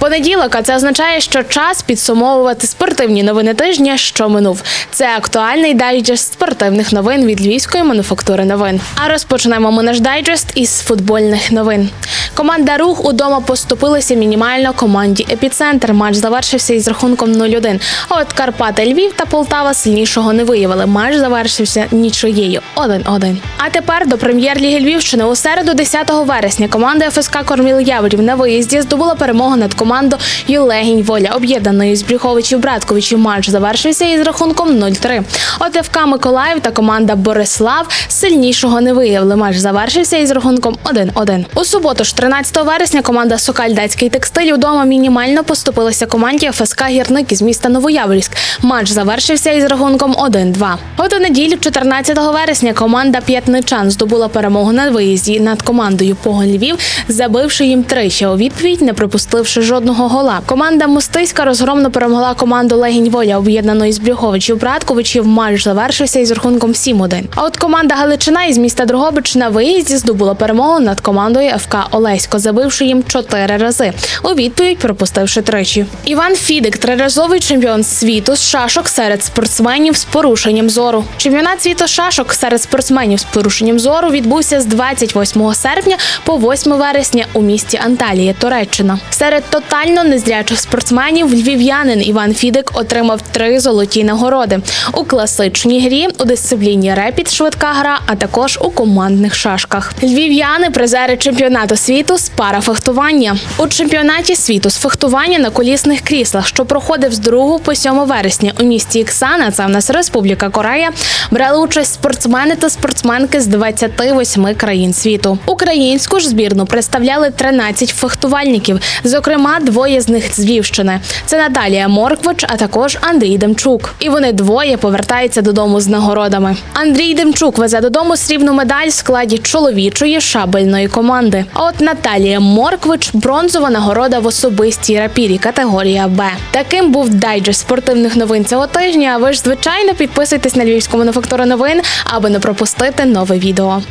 Понеділок, а це означає, що час підсумовувати спортивні новини тижня, що минув. Це актуальний дайджест спортивних новин від львівської мануфактури новин. А розпочнемо ми наш дайджест із футбольних новин. Команда Рух удома поступилася мінімально команді Епіцентр. Матч завершився із рахунком 0-1. А от Карпати Львів та Полтава сильнішого не виявили. Матч завершився нічиєю 1-1. А тепер до прем'єр-ліги Львівщини у середу, 10 вересня, команда ФСК Корміл Яворів на виїзді здобула перемогу над командою Юлегінь Воля, об'єднаної з Брюховичів Братковичів. Матч завершився із рахунком 0-3. От ФК Миколаїв та команда Борислав сильнішого не виявили. Матч завершився із рахунком 1-1. У суботу ж 13 вересня команда Сокаль Датський текстиль удома мінімально поступилася команді ФСК Гірник із міста Новояворівськ. Матч завершився із рахунком 1-2. От у неділю, 14 вересня, команда П'ятничан здобула перемогу на виїзді над командою Погон Львів, забивши їм тричі у відповідь, не пропустивши жодного гола. Команда Мостиська розгромно перемогла команду Легінь Воля, об'єднаної з Брюховичів Братковичів. Матч завершився із рахунком 7-1. А от команда Галичина із міста Дрогобич на виїзді здобула перемогу над командою ФК Олесько, забивши їм чотири рази. У відповідь пропустивши тричі. Іван Фідик, триразовий чемпіон світу з шашок серед спортсменів з порушенням зору. Чемпіонат світу шашок серед спортсменів з порушенням зору відбувся з 28 серпня по 8 вересня у місті Анталія, Туреччина. Серед тотально незрячих спортсменів львів'янин Іван Фідик отримав три золоті нагороди у класичній грі, у дисципліні репід, швидка гра, а також у командних шашках. Львів'яни призери чемпіонату світу з парафехтування. У чемпіонаті світу з фехтування на колісних кріслах, що проходив з 2 по 7 вересня у місті Іксана, це в нас Республіка Корея, брали участь спортсмени та спортсменки з 28 країн світу. Українську ж збірну представляли 13 фехтувальників, зокрема, двоє з них з Львівщини. Це Наталія Морквич, а також Андрій Демчук. І вони двоє повертаються додому з нагородами. Андрій Демчук везе додому срібну медаль в складі чоловічої шабельної команди. А от Наталія Морквич бронзова нагорода в особистій рапірі категорія Б. Таким був дайджест спортивних новин цього тижня. А ви ж звичайно підписуйтесь на львівську мануфактуру новин, аби не пропустити нове відео.